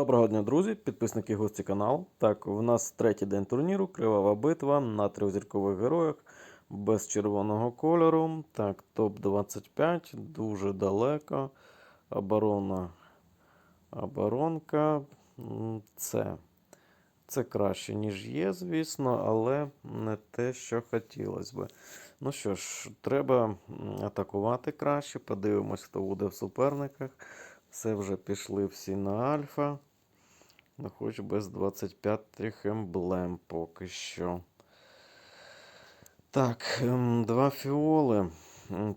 Доброго дня, друзі, підписники гості канал. Так, у нас третій день турніру, кривава битва на трьохзіркових героях без червоного кольору. Так, топ-25, дуже далеко. Оборона. Оборонка. Це. Це краще, ніж є, звісно, але не те, що хотілося би. Ну що ж, треба атакувати краще. Подивимось, хто буде в суперниках. Все вже пішли всі на альфа. Хоч без 25 емблем поки що. Так, ем, два фіоли.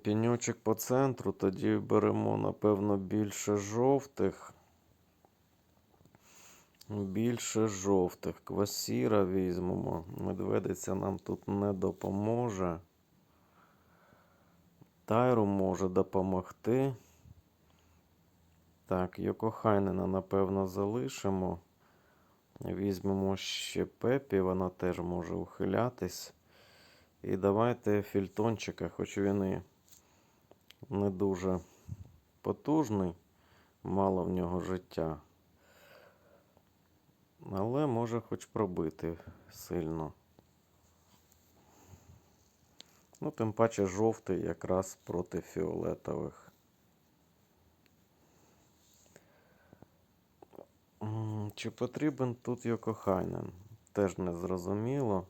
Піньочок по центру. Тоді беремо, напевно, більше жовтих. Більше жовтих. Квасіра візьмемо. Медведиця нам тут не допоможе. Тайру може допомогти. Так, Йокохайнена, напевно, залишимо. Візьмемо ще Пепі, вона теж може ухилятись. І давайте фільтончика, хоч він і не дуже потужний, мало в нього життя. Але може хоч пробити сильно. Ну, тим паче жовтий якраз проти фіолетових. Чи потрібен тут Йокохайнен? Теж не зрозуміло.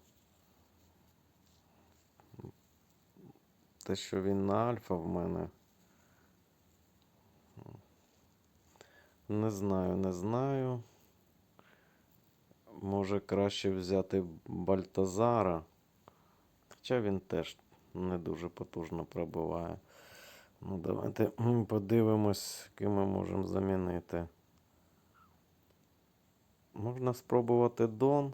Те, що він на альфа в мене. Не знаю, не знаю. Може краще взяти Бальтазара. Хоча він теж не дуже потужно пробиває. Ну, давайте подивимось, ким ми можемо замінити. Можна спробувати Дон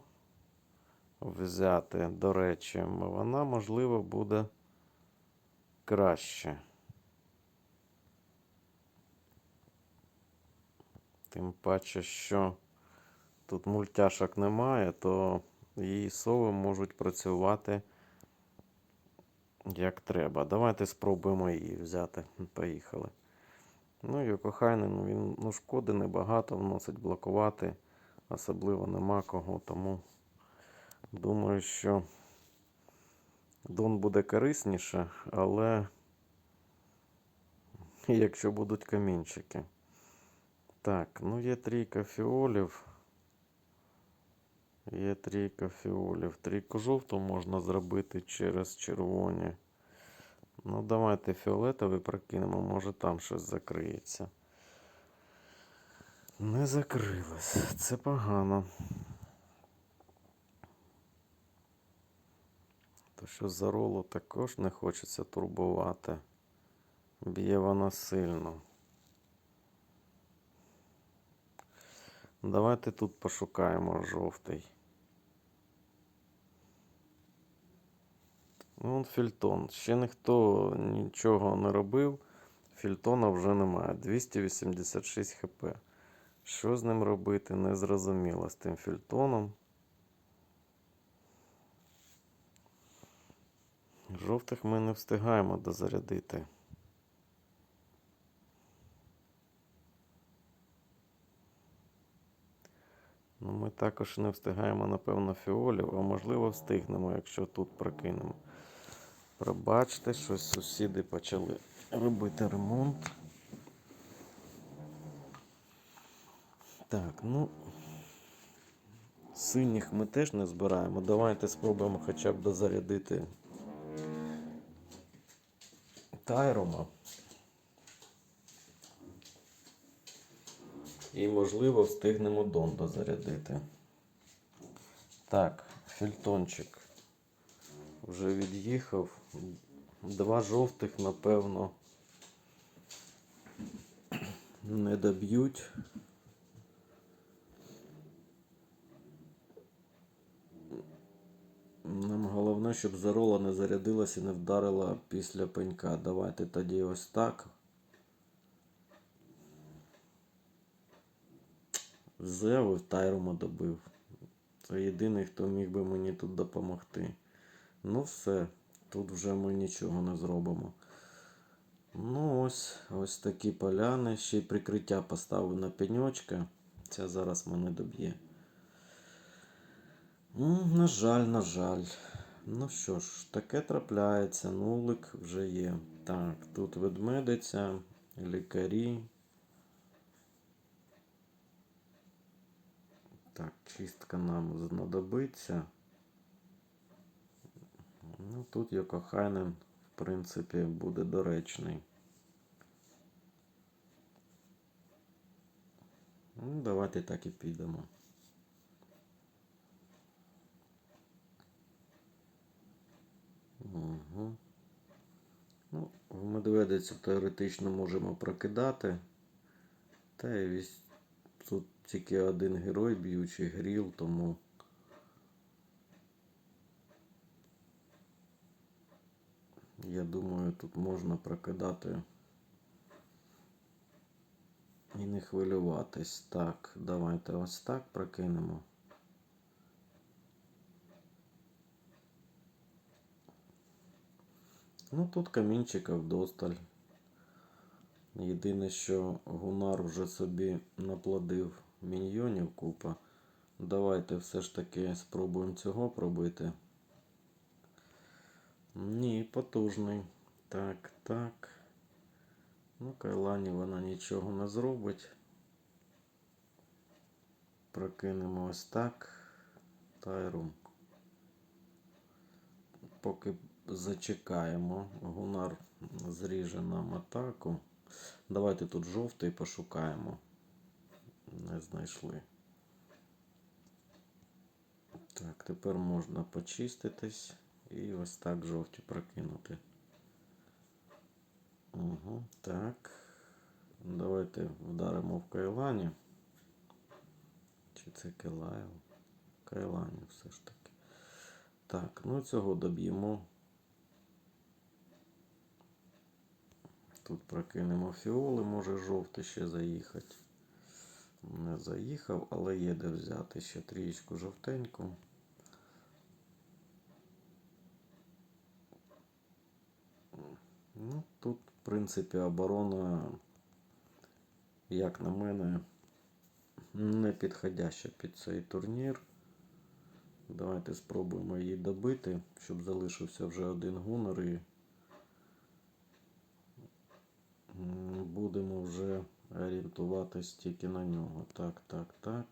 взяти, до речі, вона, можливо, буде краще. Тим паче, що тут мультяшок немає, то її сови можуть працювати як треба. Давайте спробуємо її взяти. Поїхали. Ну, Йокохайнен, він ну, шкоди небагато вносить блокувати. Особливо нема кого, тому думаю, що Дон буде корисніше, але якщо будуть камінчики. Так, ну є трійка фіолів. Є трійка фіолів. Трійку жовту можна зробити через червоні. Ну, давайте фіолетовий прокинемо, може там щось закриється. Не закрилось. Це погано. То що за ролу також не хочеться турбувати. Б'є вона сильно. Давайте тут пошукаємо жовтий. Ну, Вон Фільтон. Ще ніхто нічого не робив. Фільтона вже немає. 286 хп. Що з ним робити, не зрозуміло з тим фільтоном. Жовтих ми не встигаємо дозарядити. Ну, ми також не встигаємо, напевно, фіолів, а можливо встигнемо, якщо тут прокинемо. Пробачте, щось сусіди почали робити ремонт. Так, ну. Синіх ми теж не збираємо. Давайте спробуємо хоча б дозарядити Тайрома. І, можливо, встигнемо Дон дозарядити. Так, фільтончик вже від'їхав. Два жовтих, напевно, не доб'ють. Нам головне, щоб зарола не зарядилась і не вдарила після пенька. Давайте тоді ось так. Зеву Тайрома добив. Це єдиний, хто міг би мені тут допомогти. Ну все, тут вже ми нічого не зробимо. Ну ось, ось такі поляни. Ще й прикриття поставив на пеньочка. Ця зараз мене доб'є. На жаль, на жаль. Ну що ж, таке трапляється. Нулик вже є. Так, тут ведмедиця, лікарі. Так, чистка нам знадобиться. Ну, тут Йокохайнен, в принципі, буде доречний. Ну, давайте так і підемо. Угу. Ну, в медведицю теоретично можемо прокидати. Та і вісь... тут тільки один герой б'ючий гріл, тому. Я думаю, тут можна прокидати і не хвилюватись. Так, давайте ось так прокинемо. Ну тут камінчика вдосталь. Єдине, що Гунар вже собі наплодив міньйонів купа. Давайте все ж таки спробуємо цього пробити. Ні, потужний. Так, так. Ну, Кайлані вона нічого не зробить. Прокинемо ось так. Тайру. Поки зачекаємо. Гунар зріже нам атаку. Давайте тут жовтий пошукаємо. Не знайшли. Так, тепер можна почиститись і ось так жовті прокинути. Угу, так. Давайте вдаримо в Кайлані. Чи це Килаєв? Кайлані все ж таки. Так, ну цього доб'ємо. Тут прокинемо фіоли, може жовтий ще заїхати. Не заїхав, але є де взяти ще трієчку жовтеньку. Ну, тут, в принципі, оборона, як на мене, не підходяща під цей турнір. Давайте спробуємо її добити, щоб залишився вже один гунор і будемо вже орієнтуватись тільки на нього. Так, так, так.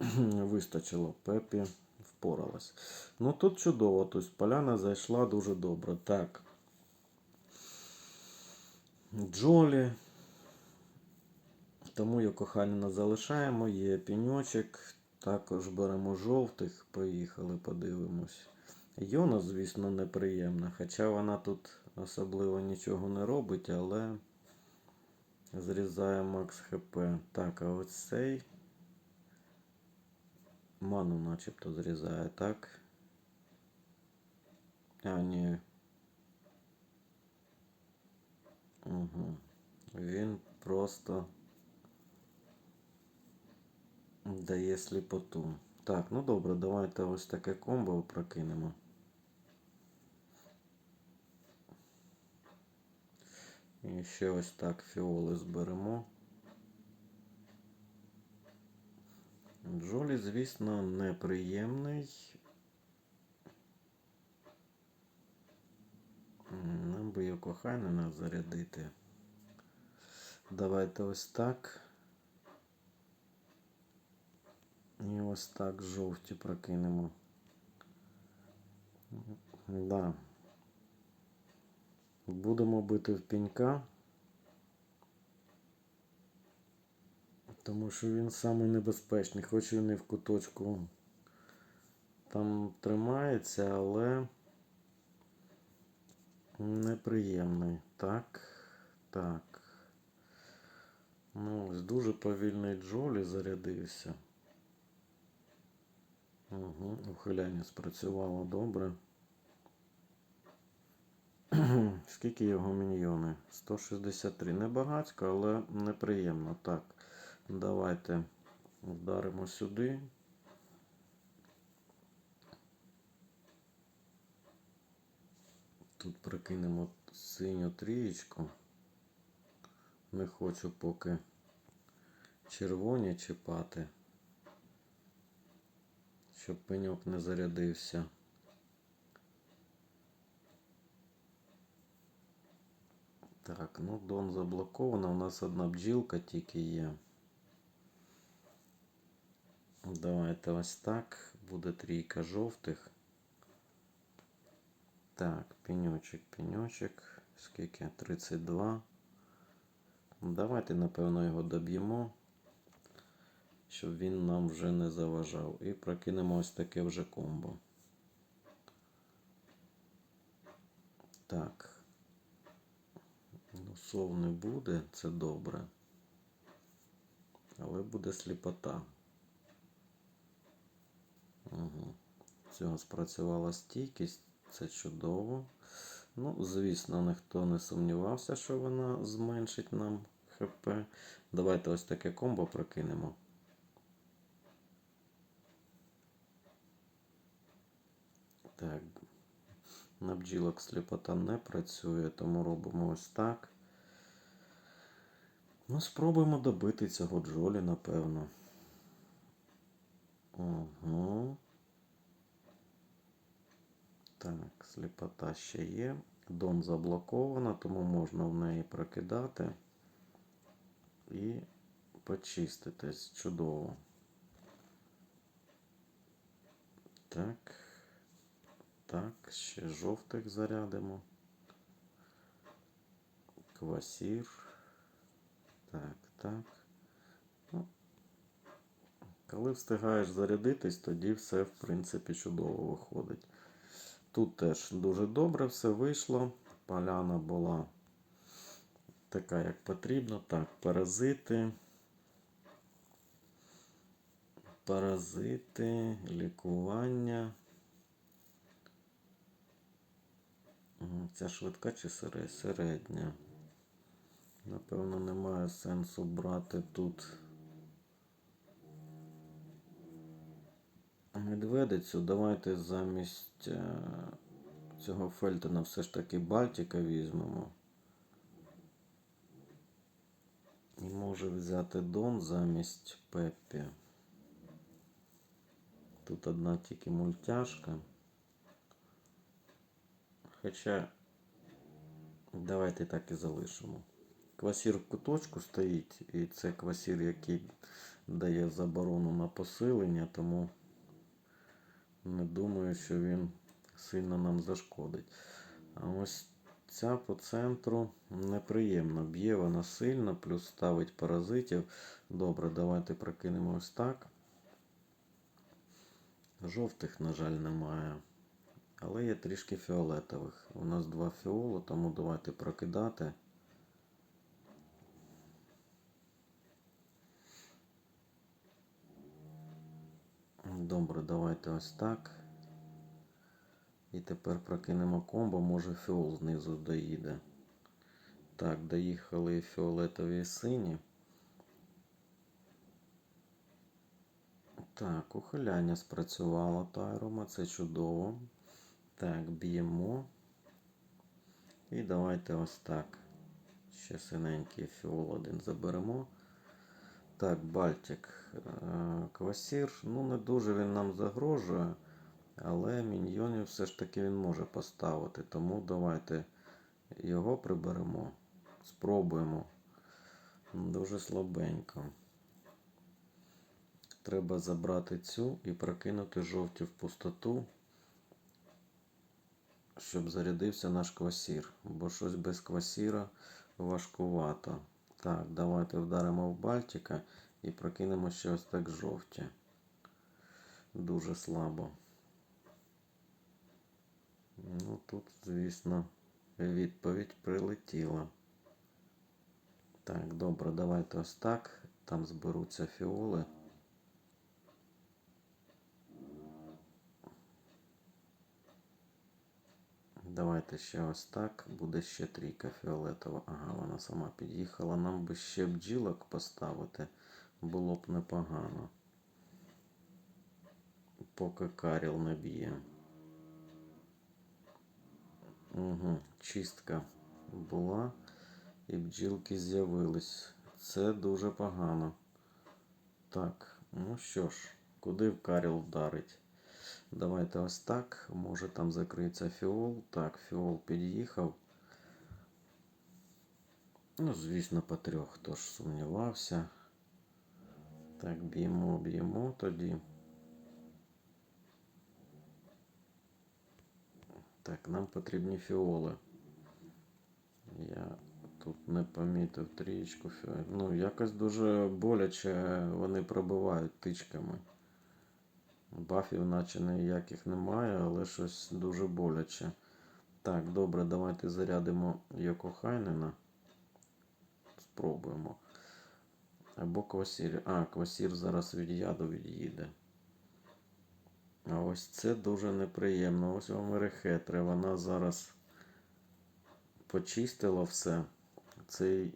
Вистачило Пепі, впоралась. Ну тут чудово, тобто поляна зайшла дуже добре. Так. Джолі. Тому Йокоханіна залишаємо, є піньочок. Також беремо жовтих, поїхали, подивимось. Йона, звісно, неприємна, хоча вона тут особливо нічого не робить, але зрізає Макс ХП. Так, а ось цей ману начебто зрізає, так? А, ні. Угу. Він просто дає сліпоту. Так, ну добре, давайте ось таке комбо прокинемо. І ще ось так фіоли зберемо. Джолі, звісно, неприємний. Нам би його коханина зарядити. Давайте ось так. І ось так жовті прокинемо. Да. Будемо бити в пінька. Тому що він самий небезпечний, хоч він і в куточку там тримається, але неприємний. Так, так. Ну, ось дуже повільний Джолі зарядився. Угу, ухиляння спрацювало добре. Скільки його міньйони? 163. Небагацько, але неприємно. Так, давайте вдаримо сюди. Тут прикинемо синю трієчку. Не хочу поки червоні чіпати, щоб пеньок не зарядився. Так, ну дон заблоковано. У нас одна бджілка тільки є. Давайте ось так. Буде трійка жовтих. Так, пеньочек, пеньочек. Скільки? 32. Давайте, напевно, його доб'ємо, щоб він нам вже не заважав. І прокинемо ось таке вже комбо. Так. Сов не буде, це добре. Але буде сліпота. Угу. Цього спрацювала стійкість, це чудово. Ну, звісно, ніхто не сумнівався, що вона зменшить нам ХП. Давайте ось таке комбо прокинемо. Так, на бджілок сліпота не працює, тому робимо ось так. Ну, спробуємо добити цього Джолі, напевно. Угу. Так, сліпота ще є. Дон заблокована, тому можна в неї прокидати і почиститись. Чудово. Так. Так, ще жовтих зарядимо. Квасір. Так, так. Ну, коли встигаєш зарядитись, тоді все, в принципі, чудово виходить. Тут теж дуже добре все вийшло. Поляна була така, як потрібно. Так, паразити. Паразити, лікування. Ця швидка чи середня? Напевно, немає сенсу брати тут медведицю. Давайте замість е, цього Фельтона все ж таки Бальтика візьмемо. І може взяти Дон замість Пеппі. Тут одна тільки мультяшка. Хоча давайте так і залишимо. Квасір в куточку стоїть, і це квасір, який дає заборону на посилення, тому не думаю, що він сильно нам зашкодить. А ось ця по центру неприємно. Б'є вона сильно, плюс ставить паразитів. Добре, давайте прокинемо ось так. Жовтих, на жаль, немає. Але є трішки фіолетових. У нас два фіолу, тому давайте прокидати. Добре, давайте ось так. І тепер прокинемо комбо, може фіол знизу доїде. Так, доїхали фіолетові і сині. Так, ухиляння спрацювало Тайрома, це чудово. Так, б'ємо. І давайте ось так. Ще синенький фіол один заберемо. Так, Бальтик. Е, Квасір. Ну, не дуже він нам загрожує. Але міньйонів все ж таки він може поставити. Тому давайте його приберемо. Спробуємо. Дуже слабенько. Треба забрати цю і прокинути жовті в пустоту, щоб зарядився наш квасір. Бо щось без квасіра важкувато. Так, давайте вдаримо в Бальтика і прокинемо ще ось так жовті. Дуже слабо. Ну, тут, звісно, відповідь прилетіла. Так, добре, давайте ось так. Там зберуться фіоли. Давайте ще ось так. Буде ще трійка фіолетова. Ага, вона сама під'їхала. Нам би ще бджілок поставити. Було б непогано. Поки Каріл не б'є. Угу, чистка була і бджілки з'явились. Це дуже погано. Так, ну що ж, куди в Каріл вдарить? Давайте ось так. Може там закриється фіол. Так, фіол під'їхав. Ну, звісно, по трьох хто ж сумнівався. Так, б'ємо, б'ємо тоді. Так, нам потрібні фіоли. Я тут не помітив трієчку. Ну, якось дуже боляче вони пробивають тичками. Бафів наче ніяких немає, але щось дуже боляче. Так, добре, давайте зарядимо Йокохайнена. Спробуємо. Або Квасір. А, Квасір зараз від яду від'їде. А ось це дуже неприємно. Ось вам Ерехетре. Вона зараз почистила все. Цей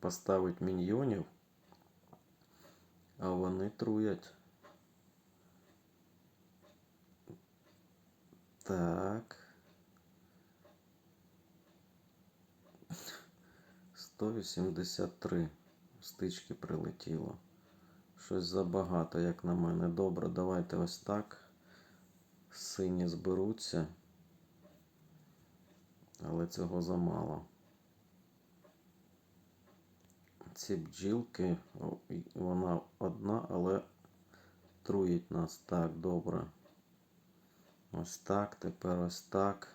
поставить міньйонів, а вони труять. Так. 183 стички прилетіло. Щось забагато, як на мене. Добре, давайте ось так. Сині зберуться. Але цього замало. Ці бджілки, вона одна, але труїть нас. Так, добре. Ось так, тепер ось так.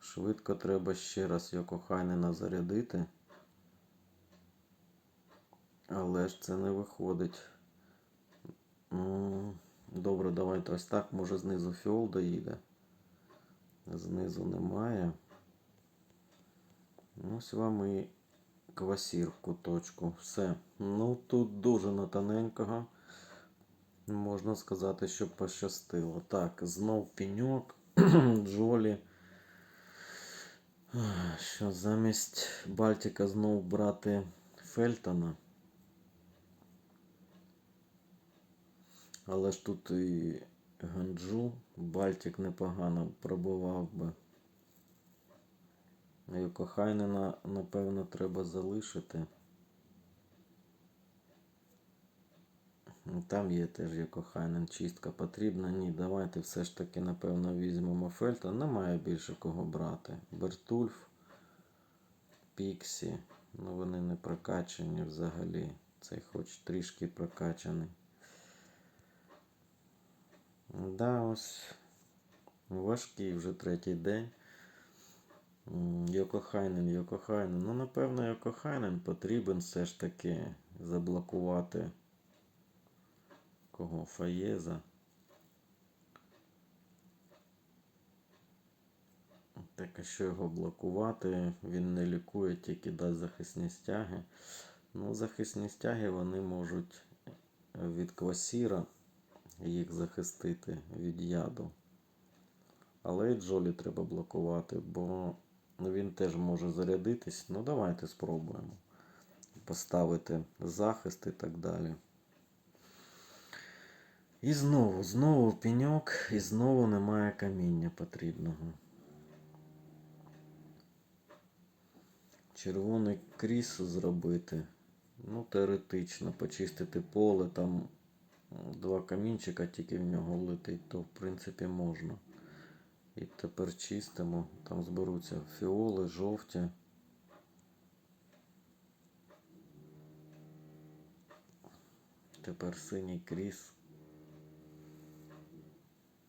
Швидко треба ще раз Йокохайнена зарядити. Але ж це не виходить. М, Добре, давайте ось так. Може знизу фіол доїде. Знизу немає. Ось вам і квасір куточку. Все. Ну тут дуже на тоненького. Можна сказати, що пощастило. Так, знов пеньок. Джолі. Що замість Бальтика знов брати Фельтона. Але ж тут і Ганджу, Бальтик непогано пробував би. Йокохайнена, напевно, треба залишити. Там є теж Йокохайнен, чистка потрібна. Ні, давайте все ж таки, напевно, візьмемо Фельта. Немає більше кого брати. Бертульф, Піксі. Ну вони не прокачані взагалі. Цей хоч трішки прокачаний. Да, ось важкий вже третій день. Йокохайнен, Йокохайнен. Ну, напевно, Йокохайнен потрібен все ж таки заблокувати кого? Фаєза. Так, а що його блокувати? Він не лікує, тільки дасть захисні стяги. Ну, захисні стяги вони можуть від квасіра їх захистити від яду. Але і Джолі треба блокувати, бо він теж може зарядитись. Ну, давайте спробуємо поставити захист і так далі. І знову, знову пеньок, і знову немає каміння потрібного. Червоний кріс зробити. Ну, теоретично, почистити поле, там два камінчика тільки в нього летить, то в принципі можна. І тепер чистимо. Там зберуться фіоли, жовті. Тепер синій кріс.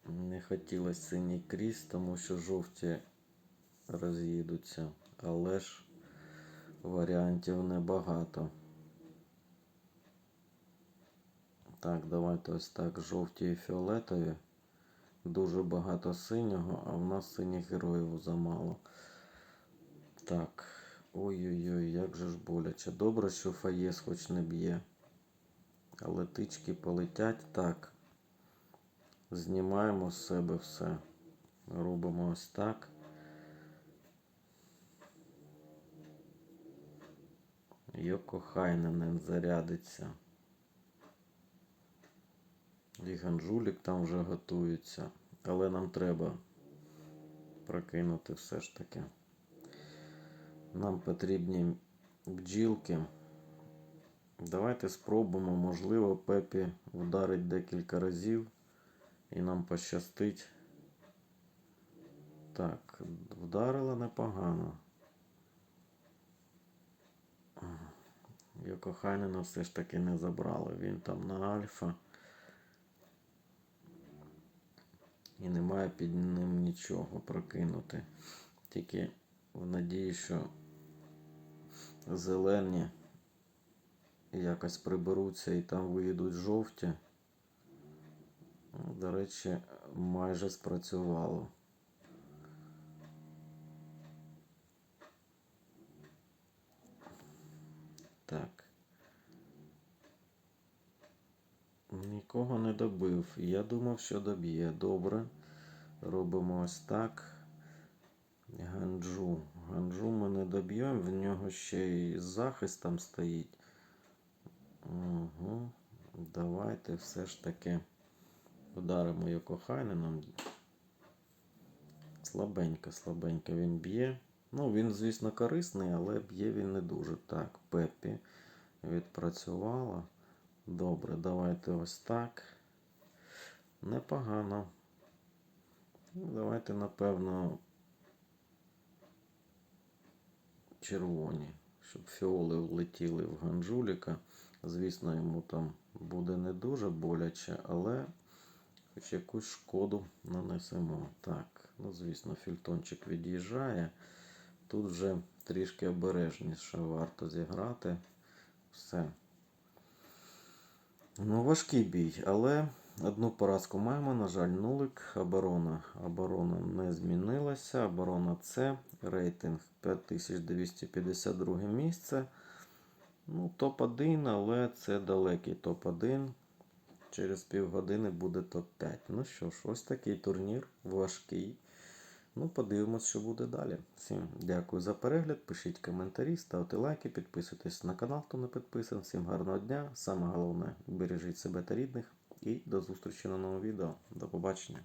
Не хотілося синій кріс, тому що жовті роз'їдуться. Але ж варіантів небагато. Так, давайте ось так. Жовті і фіолетові. Дуже багато синього, а в нас синіх героїв замало. Так. Ой-ой-ой, як же ж боляче. Добре, що Фаєс хоч не б'є. Але тички полетять. Так. Знімаємо з себе все. Робимо ось так. Йоко Хайненен зарядиться. І Ганджулік там вже готується. Але нам треба прокинути все ж таки. Нам потрібні бджілки. Давайте спробуємо, можливо, Пепі вдарить декілька разів і нам пощастить. Так, вдарила непогано. Йокохайнена все ж таки не забрали. Він там на альфа. І немає під ним нічого прокинути. Тільки в надії, що зелені якось приберуться і там виїдуть жовті. До речі, майже спрацювало. Так. Нікого не добив. Я думав, що доб'є. Добре. Робимо ось так. Ганджу. Ганджу ми не доб'ємо, в нього ще й захист там стоїть. Угу. Давайте все ж таки ударимо Йокохайненом. Слабенько, слабенько він б'є. Ну, він, звісно, корисний, але б'є він не дуже. Так, Пеппі відпрацювала. Добре, давайте ось так. Непогано. Ну, Давайте, напевно, червоні, щоб фіоли влетіли в Ганджуліка. Звісно, йому там буде не дуже боляче, але хоч якусь шкоду нанесемо. Так, ну звісно, фільтончик від'їжджає. Тут вже трішки обережніше варто зіграти. Все. Ну, важкий бій, але одну поразку маємо, на жаль, нулик. Оборона. Оборона не змінилася. Оборона С. Рейтинг 5252 місце. Ну, топ-1, але це далекий топ-1. Через півгодини буде топ-5. Ну що ж, ось такий турнір важкий. Ну, подивимось, що буде далі. Всім дякую за перегляд. Пишіть коментарі, ставте лайки, підписуйтесь на канал, хто не підписаний. Всім гарного дня. Саме головне, бережіть себе та рідних. І до зустрічі на новому відео. До побачення.